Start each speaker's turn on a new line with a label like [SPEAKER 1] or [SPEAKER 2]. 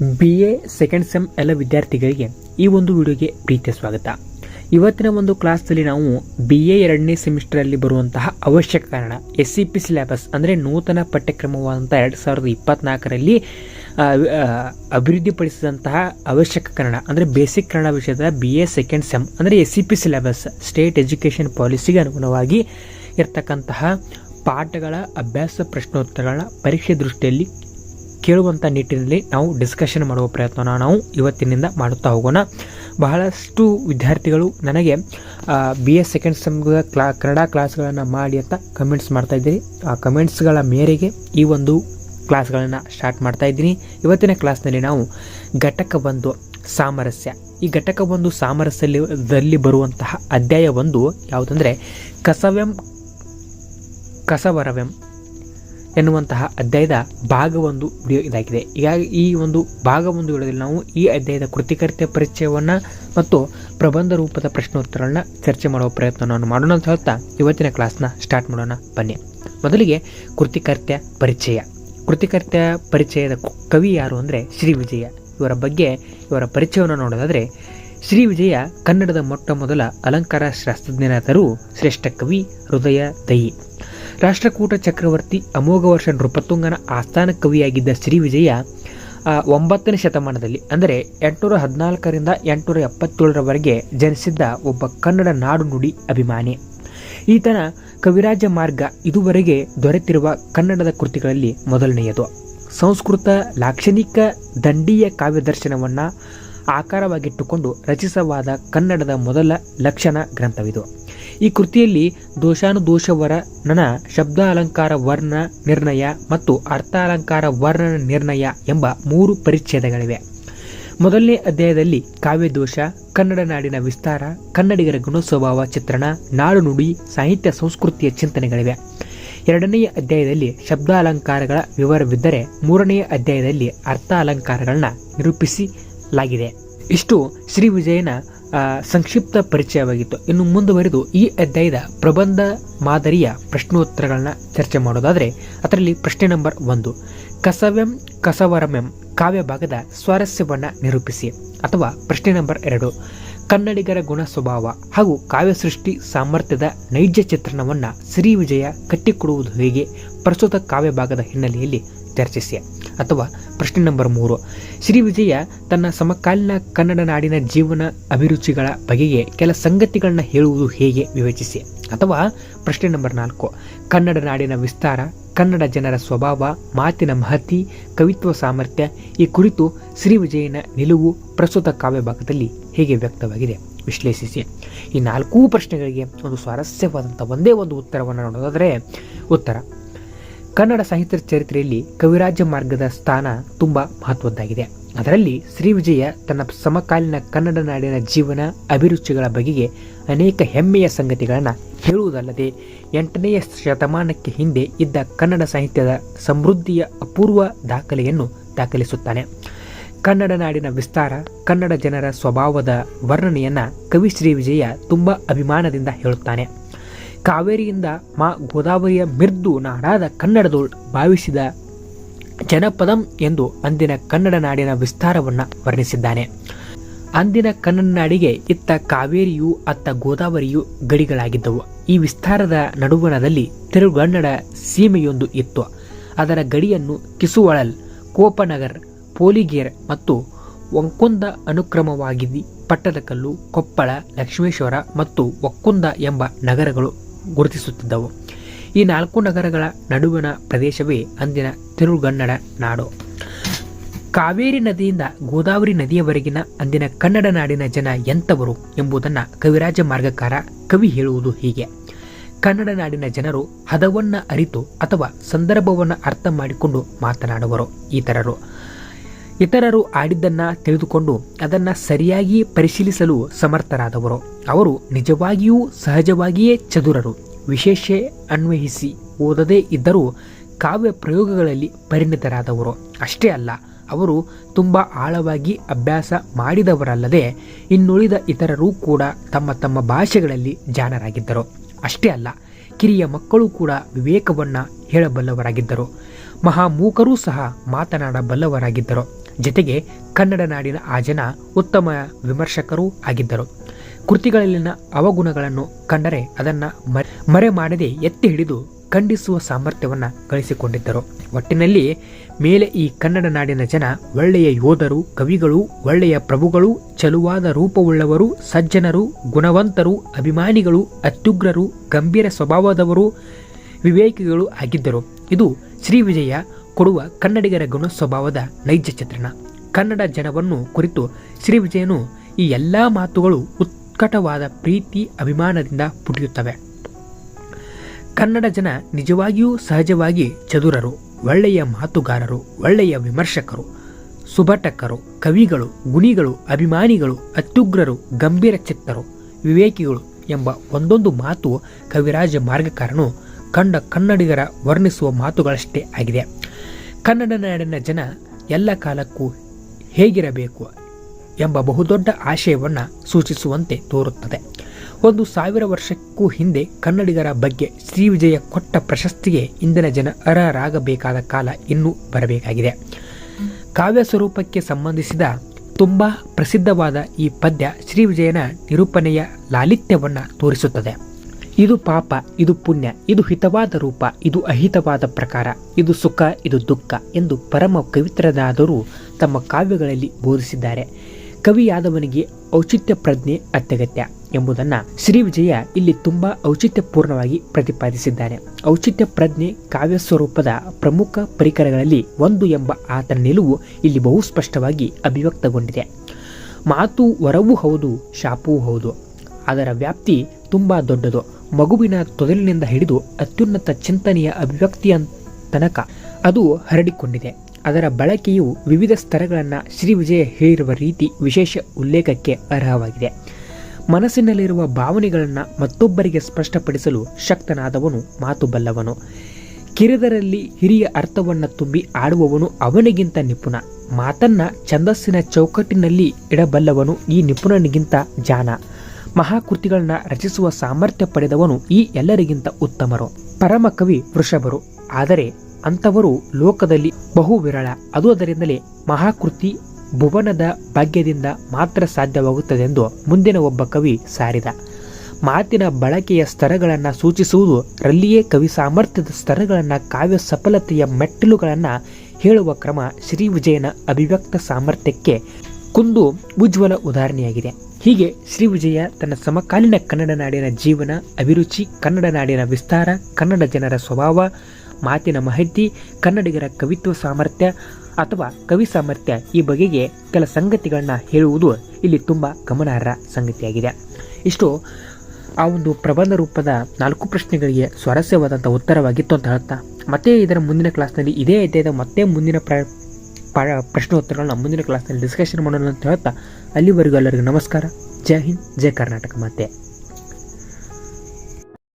[SPEAKER 1] B A second sem ಎಲ್ಲ ವಿದ್ಯಾರ್ಥಿಗಳಿಗೆ ಈ ಒಂದು ವಿಡಿಯೋಗೆ ಪ್ರೀತಿಯ ಸ್ವಾಗತ. ಇವತ್ತಿನ ಒಂದು ಕ್ಲಾಸ್ನಲ್ಲಿ ನಾವು ಬಿ ಎ ಎರಡನೇ ಸೆಮಿಸ್ಟರಲ್ಲಿ ಬರುವಂತಹ ಅವಶ್ಯಕ ಕಾರಣ ಎಸ್ ಸಿ ಪಿ ಸಿಲೆಬಸ್ ಅಂದರೆ ನೂತನ ಪಠ್ಯಕ್ರಮವಾದಂಥ ಎರಡು ಸಾವಿರದ ಇಪ್ಪತ್ನಾಲ್ಕರಲ್ಲಿ ಅಭಿವೃದ್ಧಿಪಡಿಸಿದಂತಹ ಅವಶ್ಯಕ ಕನ್ನಡ ಅಂದರೆ ಬೇಸಿಕ್ ಕನ್ನಡ ವಿಷಯದ ಬಿ ಎ ಸೆಕೆಂಡ್ ಸೆಮ್ ಅಂದರೆ S C P syllabus state education ಪಾಲಿಸಿಗೆ ಅನುಗುಣವಾಗಿ ಇರ್ತಕ್ಕಂತಹ ಪಾಠಗಳ, ಅಭ್ಯಾಸ ಪ್ರಶ್ನೋತ್ತರಗಳ ಪರೀಕ್ಷೆ ದೃಷ್ಟಿಯಲ್ಲಿ ಕೇಳುವಂಥ ನಿಟ್ಟಿನಲ್ಲಿ ನಾವು ಡಿಸ್ಕಷನ್ ಮಾಡುವ ಪ್ರಯತ್ನ ನಾವು ಇವತ್ತಿನಿಂದ ಮಾಡುತ್ತಾ ಹೋಗೋಣ. ಬಹಳಷ್ಟು ವಿದ್ಯಾರ್ಥಿಗಳು ನನಗೆ ಬಿ ಎಸ್ ಸೆಕೆಂಡ್ ಸೆಮ್ಗೆ ಕ್ಲಾ, ಕನ್ನಡ ಕ್ಲಾಸ್ಗಳನ್ನು ಮಾಡಿ ಅಂತ ಕಮೆಂಟ್ಸ್ ಮಾಡ್ತಾ ಇದ್ದೀರಿ ಆ ಕಮೆಂಟ್ಸ್ಗಳ ಮೇರೆಗೆ ಈ ಒಂದು ಕ್ಲಾಸ್ಗಳನ್ನು ಸ್ಟಾರ್ಟ್ ಮಾಡ್ತಾ ಇದ್ದೀನಿ. ಇವತ್ತಿನ ಕ್ಲಾಸ್ನಲ್ಲಿ ನಾವು ಘಟಕ ಒಂದು ಸಾಮರಸ್ಯ. ಈ ಘಟಕ ಒಂದು ಸಾಮರಸ್ಯದಲ್ಲಿ ಬರುವಂತಹ ಅಧ್ಯಾಯ ಒಂದು ಯಾವುದಂದರೆ, ಕಸವೆಂ, ಕಸವರವೆಂ. ಎನ್ನುವಂತಹ ಅಧ್ಯಾಯದ ಭಾಗ ಒಂದು ವಿಡಿಯೋ ಇದಾಗಿದೆ. ಹೀಗಾಗಿ ಈ ಒಂದು ಭಾಗ ಒಂದು ವಿಡಿಯೋದಲ್ಲಿ ನಾವು ಈ ಅಧ್ಯಾಯದ ಕೃತಿಕರ್ತೆ ಪರಿಚಯವನ್ನು ಮತ್ತು ಪ್ರಬಂಧ ರೂಪದ ಪ್ರಶ್ನೋತ್ತರಗಳನ್ನ ಚರ್ಚೆ ಮಾಡುವ ಪ್ರಯತ್ನವನ್ನು ಮಾಡೋಣ ಅಂತ ಹೇಳ್ತಾ ಇವತ್ತಿನ ಕ್ಲಾಸ್ನ ಸ್ಟಾರ್ಟ್ ಮಾಡೋಣ. ಬನ್ನಿ. ಮೊದಲಿಗೆ ಕೃತಿಕರ್ತ್ಯ ಪರಿಚಯ. ಕೃತಿಕರ್ತ್ಯ ಪರಿಚಯದ ಕವಿ ಯಾರು ಅಂದರೆ ಶ್ರೀ ವಿಜಯ ಇವರ ಬಗ್ಗೆ ಇವರ ಪರಿಚಯವನ್ನು ನೋಡೋದಾದರೆ ಶ್ರೀ ವಿಜಯ ಕನ್ನಡದ ಮೊಟ್ಟ ಮೊದಲ ಅಲಂಕಾರ ಶಾಸ್ತ್ರಜ್ಞನಾದರೂ ಶ್ರೇಷ್ಠ ಕವಿ ಹೃದಯ ದಯಿ. ರಾಷ್ಟ್ರಕೂಟ ಚಕ್ರವರ್ತಿ ಅಮೋಘ ವರ್ಷ ನೃಪತುಂಗನ ಆಸ್ಥಾನ ಕವಿಯಾಗಿದ್ದ ಶ್ರೀ ವಿಜಯ ಆ, ಒಂಬತ್ತನೇ ಶತಮಾನದಲ್ಲಿ ಅಂದರೆ ಎಂಟುನೂರ ಹದಿನಾಲ್ಕರಿಂದ ಎಂಟುನೂರ ಎಪ್ಪತ್ತೇಳರವರೆಗೆ ಜನಿಸಿದ್ದ ಒಬ್ಬ ಕನ್ನಡ ನಾಡು ನುಡಿ ಅಭಿಮಾನಿ. ಈತನ ಕವಿರಾಜ ಮಾರ್ಗ ಇದುವರೆಗೆ ದೊರೆತಿರುವ ಕನ್ನಡದ ಕೃತಿಗಳಲ್ಲಿ ಮೊದಲನೆಯದು. ಸಂಸ್ಕೃತ ಲಾಕ್ಷಣಿಕ ದಂಡೀಯ ಕಾವ್ಯದರ್ಶನವನ್ನು ಆಕಾರವಾಗಿಟ್ಟುಕೊಂಡು ರಚಿಸವಾದ ಕನ್ನಡದ ಮೊದಲ ಲಕ್ಷಣ ಗ್ರಂಥವಿದು. ಈ ಕೃತಿಯಲ್ಲಿ ದೋಷಾನುದೋಷವರ್ಣನ ಶಬ್ದ ಅಲಂಕಾರ ವರ್ಣ ನಿರ್ಣಯ ಮತ್ತು ಅರ್ಥಾಲಂಕಾರ ವರ್ಣನ ನಿರ್ಣಯ ಎಂಬ ಮೂರು ಪರಿಚ್ಛೇದಗಳಿವೆ. ಮೊದಲನೇ ಅಧ್ಯಾಯದಲ್ಲಿ ಕಾವ್ಯದೋಷ, ಕನ್ನಡ ನಾಡಿನ ವಿಸ್ತಾರ, ಕನ್ನಡಿಗರ ಗುಣಸ್ವಭಾವ ಚಿತ್ರಣ, ನಾಡು ನುಡಿ, ಸಾಹಿತ್ಯ ಸಂಸ್ಕೃತಿಯ ಚಿಂತನೆಗಳಿವೆ. ಎರಡನೆಯ ಅಧ್ಯಾಯದಲ್ಲಿ ಶಬ್ದ ಅಲಂಕಾರಗಳ ವಿವರವಿದ್ದರೆ ಮೂರನೆಯ ಅಧ್ಯಾಯದಲ್ಲಿ ಅರ್ಥ ಅಲಂಕಾರಗಳನ್ನ ನಿರೂಪಿಸಲಾಗಿದೆ. ಇಷ್ಟು ಶ್ರೀ ವಿಜಯನ ಸಂಕ್ಷಿಪ್ತ ಪರಿಚಯವಾಗಿತ್ತು. ಇನ್ನು ಮುಂದುವರೆದು ಈ ಅಧ್ಯಾಯದ ಪ್ರಬಂಧ ಮಾದರಿಯ ಪ್ರಶ್ನೋತ್ತರಗಳನ್ನ ಚರ್ಚೆ ಮಾಡೋದಾದರೆ, ಅದರಲ್ಲಿ ಪ್ರಶ್ನೆ ನಂಬರ್ ಒಂದು, ಕಸವ್ಯಂ ಕಸವರಮ್ಯಂ ಕಾವ್ಯ ಭಾಗದ ಸ್ವಾರಸ್ಯವನ್ನು ನಿರೂಪಿಸಿ ಅಥವಾ ಪ್ರಶ್ನೆ ನಂಬರ್ ಎರಡು, ಕನ್ನಡಿಗರ ಗುಣ ಸ್ವಭಾವ ಹಾಗೂ ಕಾವ್ಯ ಸೃಷ್ಟಿ ಸಾಮರ್ಥ್ಯದ ನೈಜ ಚಿತ್ರಣವನ್ನು ಶ್ರೀ ವಿಜಯ ಕಟ್ಟಿಕೊಡುವುದು ಹೇಗೆ, ಪ್ರಸ್ತುತ ಕಾವ್ಯ ಭಾಗದ ಹಿನ್ನೆಲೆಯಲ್ಲಿ ಚರ್ಚಿಸಿ. ಅಥವಾ ಪ್ರಶ್ನೆ ನಂಬರ್ ಮೂರು. ಶ್ರೀ ವಿಜಯ ತನ್ನ ಸಮಕಾಲೀನ ಕನ್ನಡ ನಾಡಿನ ಜೀವನ ಅಭಿರುಚಿಗಳ ಬಗೆಗೆ ಕೆಲ ಸಂಗತಿಗಳನ್ನ ಹೇಳುವುದು ಹೇಗೆ ವಿವೇಚಿಸಿ? ಅಥವಾ ಪ್ರಶ್ನೆ ನಂಬರ್ ನಾಲ್ಕು. ಕನ್ನಡ ನಾಡಿನ ವಿಸ್ತಾರ, ಕನ್ನಡ ಜನರ ಸ್ವಭಾವ, ಮಾತಿನ ಮಹತಿ, ಕವಿತ್ವ ಸಾಮರ್ಥ್ಯ ಈ ಕುರಿತು ಶ್ರೀ ವಿಜಯನ ನಿಲುವು ಪ್ರಸ್ತುತ ಕಾವ್ಯ ಭಾಗದಲ್ಲಿ ಹೇಗೆ ವ್ಯಕ್ತವಾಗಿದೆ? ವಿಶ್ಲೇಷಿಸಿ. ಈ ನಾಲ್ಕೂ ಪ್ರಶ್ನೆಗಳಿಗೆ ಒಂದು ಸ್ವಾರಸ್ಯವಾದಂಥ ಒಂದೇ ಒಂದು ಉತ್ತರವನ್ನು ನೋಡೋದಾದರೆ ಉತ್ತರ. ಕನ್ನಡ ಸಾಹಿತ್ಯ ಚರಿತ್ರೆಯಲ್ಲಿ ಕವಿರಾಜ ಮಾರ್ಗದ ಸ್ಥಾನ ತುಂಬ ಮಹತ್ವದ್ದಾಗಿದೆ. ಅದರಲ್ಲಿ ಶ್ರೀ ವಿಜಯ ತನ್ನ ಸಮಕಾಲೀನ ಕನ್ನಡ ನಾಡಿನ ಜೀವನ, ಅಭಿರುಚಿಗಳ ಬಗೆಗೆ ಅನೇಕ ಹೆಮ್ಮೆಯ ಸಂಗತಿಗಳನ್ನು ಹೇಳುವುದಲ್ಲದೆ, ಎಂಟನೆಯ ಶತಮಾನಕ್ಕೆ ಹಿಂದೆ ಇದ್ದ ಕನ್ನಡ ಸಾಹಿತ್ಯದ ಸಮೃದ್ಧಿಯ ಅಪೂರ್ವ ದಾಖಲೆಯನ್ನು ದಾಖಲಿಸುತ್ತಾನೆ. ಕನ್ನಡ ನಾಡಿನ ವಿಸ್ತಾರ, ಕನ್ನಡ ಜನರ ಸ್ವಭಾವದ ವರ್ಣನೆಯನ್ನ ಕವಿ ಶ್ರೀ ವಿಜಯ ತುಂಬ ಅಭಿಮಾನದಿಂದ ಹೇಳುತ್ತಾನೆ. ಕಾವೇರಿಯಿಂದ ಮಾ ಗೋದಾವರಿಯ ಮಿರ್ದು ನಾಡಾದ ಕನ್ನಡದೋಳ್ ಭಾವಿಸಿದ ಜನಪದಂ ಎಂದು ಅಂದಿನ ಕನ್ನಡ ನಾಡಿನ ವಿಸ್ತಾರವನ್ನು ವರ್ಣಿಸಿದ್ದಾನೆ. ಅಂದಿನ ಕನ್ನಡ ನಾಡಿಗೆ ಇತ್ತ ಕಾವೇರಿಯು, ಅತ್ತ ಗೋದಾವರಿಯು ಗಡಿಗಳಾಗಿದ್ದವು. ಈ ವಿಸ್ತಾರದ ನಡುವಣದಲ್ಲಿ ತಿರುಗನ್ನಡ ಸೀಮೆಯೊಂದು ಇತ್ತು. ಅದರ ಗಡಿಯನ್ನು ಕಿಸುವಳಲ್, ಕೋಪನಗರ್, ಪೋಲಿಗೇರ್ ಮತ್ತು ಒಂಕೊಂದ ಅನುಕ್ರಮವಾಗಿ ಪಟ್ಟದಕಲ್ಲು ಕೊಪ್ಪಳ, ಲಕ್ಷ್ಮೇಶ್ವರ ಮತ್ತು ಒಕ್ಕುಂದ ಎಂಬ ನಗರಗಳು ಗುರುತಿಸುತ್ತಿದ್ದವು. ಈ ನಾಲ್ಕು ನಗರಗಳ ನಡುವಿನ ಪ್ರದೇಶವೇ ಅಂದಿನ ತಿರುಗನ್ನಡ ನಾಡು. ಕಾವೇರಿ ನದಿಯಿಂದ ಗೋದಾವರಿ ನದಿಯವರೆಗಿನ ಅಂದಿನ ಕನ್ನಡ ನಾಡಿನ ಜನ ಎಂಥವರು ಎಂಬುದನ್ನು ಕವಿರಾಜ ಮಾರ್ಗಕಾರ ಕವಿ ಹೇಳುವುದು ಹೀಗೆ. ಕನ್ನಡ ನಾಡಿನ ಜನರು ಹದವನ್ನು ಅರಿತು ಅಥವಾ ಸಂದರ್ಭವನ್ನು ಅರ್ಥ ಮಾಡಿಕೊಂಡು ಮಾತನಾಡುವರು ಇತರರು ಇತರರು ಆಡಿದ್ದನ್ನ ತಿಳಿದುಕೊಂಡು ಅದನ್ನ ಸರಿಯಾಗಿ ಪರಿಶೀಲಿಸಲು ಸಮರ್ಥರಾದವರು. ಅವರು ನಿಜವಾಗಿಯೂ ಸಹಜವಾಗಿಯೇ ಚದುರರು. ವಿಶೇಷ ಅನ್ವಯಿಸಿ ಓದದೇ ಇದ್ದರೂ ಕಾವ್ಯ ಪ್ರಯೋಗಗಳಲ್ಲಿ ಪರಿಣಿತರಾದವರು. ಅಷ್ಟೇ ಅಲ್ಲ, ಅವರು ತುಂಬ ಆಳವಾಗಿ ಅಭ್ಯಾಸ ಮಾಡಿದವರಲ್ಲದೆ ಇನ್ನುಳಿದ ಇತರರೂ ಕೂಡ ತಮ್ಮ ತಮ್ಮ ಭಾಷೆಗಳಲ್ಲಿ ಜಾಣರಾಗಿದ್ದರು. ಅಷ್ಟೇ ಅಲ್ಲ, ಕಿರಿಯ ಮಕ್ಕಳು ಕೂಡ ವಿವೇಕವನ್ನ ಹೇಳಬಲ್ಲವರಾಗಿದ್ದರು. ಮಹಾಮೂಕರೂ ಸಹ ಮಾತನಾಡಬಲ್ಲವರಾಗಿದ್ದರು. ಜತೆಗೆ ಕನ್ನಡ ನಾಡಿನ ಆ ಜನ ಉತ್ತಮ ವಿಮರ್ಶಕರೂ ಆಗಿದ್ದರು. ಕೃತಿಗಳಲ್ಲಿನ ಅವಗುಣಗಳನ್ನು ಕಂಡರೆ ಅದನ್ನು ಮರೆ ಮಾಡದೆ ಎತ್ತಿ ಹಿಡಿದು ಖಂಡಿಸುವ ಸಾಮರ್ಥ್ಯವನ್ನು ಗಳಿಸಿಕೊಂಡಿದ್ದರು. ಒಟ್ಟಿನಲ್ಲಿ ಮೇಲೆ ಈ ಕನ್ನಡ ನಾಡಿನ ಜನ ಒಳ್ಳೆಯ ಯೋಧರು, ಕವಿಗಳು, ಒಳ್ಳೆಯ ಪ್ರಭುಗಳು, ಚಲುವಾದ ರೂಪವುಳ್ಳವರು, ಸಜ್ಜನರು, ಗುಣವಂತರು, ಅಭಿಮಾನಿಗಳು, ಅತ್ಯುಗ್ರರು, ಗಂಭೀರ ಸ್ವಭಾವದವರು, ವಿವೇಕಿಗಳು ಆಗಿದ್ದರು. ಇದು ಶ್ರೀ ವಿಜಯ ಕೊಡುವ ಕನ್ನಡಿಗರ ಗುಣ ಸ್ವಭಾವದ ನೈಜ ಚಿತ್ರಣ. ಕನ್ನಡ ಜನವನ್ನು ಕುರಿತು ಶ್ರೀ ವಿಜಯನು ಈ ಎಲ್ಲ ಮಾತುಗಳು ಉತ್ಕಟವಾದ ಪ್ರೀತಿ, ಅಭಿಮಾನದಿಂದ ಪುಟಿಯುತ್ತವೆ. ಕನ್ನಡ ಜನ ನಿಜವಾಗಿಯೂ ಸಹಜವಾಗಿ ಚದುರರು, ಒಳ್ಳೆಯ ಮಾತುಗಾರರು, ಒಳ್ಳೆಯ ವಿಮರ್ಶಕರು, ಸುಭಟಕರು, ಕವಿಗಳು, ಗುಣಿಗಳು, ಅಭಿಮಾನಿಗಳು, ಅತ್ಯುಗ್ರರು, ಗಂಭೀರ ಚಿತ್ತರು, ವಿವೇಕಿಗಳು ಎಂಬ ಒಂದೊಂದು ಮಾತು ಕವಿರಾಜ ಮಾರ್ಗಕಾರನು ಕಂಡ ಕನ್ನಡಿಗರ ವರ್ಣಿಸುವ ಮಾತುಗಳಷ್ಟೇ ಆಗಿದೆ. ಕನ್ನಡ ನಾಡಿನ ಜನ ಎಲ್ಲ ಕಾಲಕ್ಕೂ ಹೇಗಿರಬೇಕು ಎಂಬ ಬಹುದೊಡ್ಡ ಆಶಯವನ್ನು ಸೂಚಿಸುವಂತೆ ತೋರುತ್ತದೆ. ಒಂದು ಸಾವಿರ ವರ್ಷಕ್ಕೂ ಹಿಂದೆ ಕನ್ನಡಿಗರ ಬಗ್ಗೆ ಶ್ರೀ ವಿಜಯ ಕೊಟ್ಟ ಪ್ರಶಸ್ತಿಗೆ ಇಂದಿನ ಜನ ಅರ್ಹರಾಗಬೇಕಾದ ಕಾಲ ಇನ್ನೂ ಬರಬೇಕಾಗಿದೆ. ಕಾವ್ಯ ಸ್ವರೂಪಕ್ಕೆ ಸಂಬಂಧಿಸಿದ ತುಂಬ ಪ್ರಸಿದ್ಧವಾದ ಈ ಪದ್ಯ ಶ್ರೀ ವಿಜಯನ ನಿರೂಪಣೆಯ ಲಾಲಿತ್ಯವನ್ನು ತೋರಿಸುತ್ತದೆ. ಇದು ಪಾಪ, ಇದು ಪುಣ್ಯ, ಇದು ಹಿತವಾದ ರೂಪ, ಇದು ಅಹಿತವಾದ ಪ್ರಕಾರ, ಇದು ಸುಖ, ಇದು ದುಃಖ ಎಂದು ಪರಮ ಕವಿತ್ರದಾದರೂ ತಮ್ಮ ಕಾವ್ಯಗಳಲ್ಲಿ ಬೋಧಿಸಿದ್ದಾರೆ. ಕವಿಯಾದವನಿಗೆ ಔಚಿತ್ಯ ಪ್ರಜ್ಞೆ ಅತ್ಯಗತ್ಯ ಎಂಬುದನ್ನು ಶ್ರೀ ವಿಜಯ ಇಲ್ಲಿ ತುಂಬಾ ಔಚಿತ್ಯಪೂರ್ಣವಾಗಿ ಪ್ರತಿಪಾದಿಸಿದ್ದಾರೆ. ಔಚಿತ್ಯ ಪ್ರಜ್ಞೆ ಕಾವ್ಯ ಸ್ವರೂಪದ ಪ್ರಮುಖ ಪರಿಕರಗಳಲ್ಲಿ ಒಂದು ಎಂಬ ಆತನ ನಿಲುವು ಇಲ್ಲಿ ಬಹು ಸ್ಪಷ್ಟವಾಗಿ ಅಭಿವ್ಯಕ್ತಗೊಂಡಿದೆ. ಮಾತು ವರವೂ ಹೌದು, ಶಾಪವೂ ಹೌದು, ಅದರ ವ್ಯಾಪ್ತಿ ತುಂಬಾ ದೊಡ್ಡದು. ಮಗುವಿನ ತೊದಲಿನಿಂದ ಹಿಡಿದು ಅತ್ಯುನ್ನತ ಚಿಂತನೆಯ ಅಭಿವ್ಯಕ್ತಿಯ ತನಕ ಅದು ಹರಡಿಕೊಂಡಿದೆ. ಅದರ ಬಳಕೆಯು ವಿವಿಧ ಸ್ತರಗಳನ್ನು ಶ್ರೀ ವಿಜಯ ಹೇಳಿರುವ ರೀತಿ ವಿಶೇಷ ಉಲ್ಲೇಖಕ್ಕೆ ಅರ್ಹವಾಗಿದೆ. ಮನಸ್ಸಿನಲ್ಲಿರುವ ಭಾವನೆಗಳನ್ನು ಮತ್ತೊಬ್ಬರಿಗೆ ಸ್ಪಷ್ಟಪಡಿಸಲು ಶಕ್ತನಾದವನು ಮಾತು ಬಲ್ಲವನು ಕಿರಿದರಲ್ಲಿ ಹಿರಿಯ ಅರ್ಥವನ್ನು ತುಂಬಿ ಆಡುವವನು ಅವನಿಗಿಂತ ನಿಪುಣ. ಮಾತನ್ನ ಛಂದಸ್ಸಿನ ಚೌಕಟ್ಟಿನಲ್ಲಿ ಇಡಬಲ್ಲವನು ಈ ನಿಪುಣನಿಗಿಂತ ಜಾನ. ಮಹಾಕೃತಿಗಳನ್ನ ರಚಿಸುವ ಸಾಮರ್ಥ್ಯ ಪಡೆದವನು ಈ ಎಲ್ಲರಿಗಿಂತ ಉತ್ತಮರು. ಪರಮಕವಿ ವೃಷಭರು. ಆದರೆ ಅಂಥವರು ಲೋಕದಲ್ಲಿ ಬಹು ವಿರಳ. ಅದು ಅದರಿಂದಲೇ ಮಹಾಕೃತಿ ಭುವನದ ಭಾಗ್ಯದಿಂದ ಮಾತ್ರ ಸಾಧ್ಯವಾಗುತ್ತದೆ ಎಂದು ಮುಂದಿನ ಒಬ್ಬ ಕವಿ ಸಾರಿದ. ಮಾತಿನ ಬಳಕೆಯ ಸ್ತರಗಳನ್ನು ಸೂಚಿಸುವುದು ರಲ್ಲಿಯೇ ಕವಿ ಸಾಮರ್ಥ್ಯದ ಸ್ತರಗಳನ್ನು ಕಾವ್ಯ ಸಫಲತೆಯ ಮೆಟ್ಟಿಲುಗಳನ್ನು ಹೇಳುವ ಕ್ರಮ ಶ್ರೀ ವಿಜಯನ ಅಭಿವ್ಯಕ್ತ ಸಾಮರ್ಥ್ಯಕ್ಕೆ ಕುಂದು ಉಜ್ವಲ ಉದಾಹರಣೆಯಾಗಿದೆ. ಹೀಗೆ ಶ್ರೀ ವಿಜಯ ತನ್ನ ಸಮಕಾಲೀನ ಕನ್ನಡ ನಾಡಿನ ಜೀವನ, ಅಭಿರುಚಿ, ಕನ್ನಡ ನಾಡಿನ ವಿಸ್ತಾರ, ಕನ್ನಡ ಜನರ ಸ್ವಭಾವ, ಮಾತಿನ ಮಾಹಿತಿ ಕನ್ನಡಿಗರ ಕವಿತ್ವ ಸಾಮರ್ಥ್ಯ ಅಥವಾ ಕವಿ ಸಾಮರ್ಥ್ಯ ಈ ಬಗೆಗೆ ಕೆಲ ಸಂಗತಿಗಳನ್ನ ಹೇಳುವುದು ಇಲ್ಲಿ ತುಂಬ ಗಮನಾರ್ಹ ಸಂಗತಿಯಾಗಿದೆ. ಇಷ್ಟು. ಆ ಒಂದು ಪ್ರಬಂಧ ರೂಪದ ನಾಲ್ಕು ಪ್ರಶ್ನೆಗಳಿಗೆ ಸ್ವಾರಸ್ಯವಾದಂಥ ಉತ್ತರವಾಗಿತ್ತು ಅಂತ ಹೇಳ್ತಾ ಮತ್ತೆ ಇದರ ಮುಂದಿನ ಕ್ಲಾಸ್ನಲ್ಲಿ ಇದೇ ಅಧ್ಯಾಯದ ಮತ್ತೆ ಮುಂದಿನ ಪ್ರ ಪ್ರಶ್ನೋತ್ತರಗಳನ್ನ ಮುಂದಿನ ಕ್ಲಾಸ್ನಲ್ಲಿ ಡಿಸ್ಕಷನ್ ಮಾಡೋಣ ಅಂತ ಹೇಳ್ತಾ, ಅಲ್ಲಿವರೆಗೂ ಎಲ್ಲರಿಗೂ ನಮಸ್ಕಾರ. ಜೈ ಹಿಂದ್, ಜೈ ಕರ್ನಾಟಕ ಮತ್ತೆ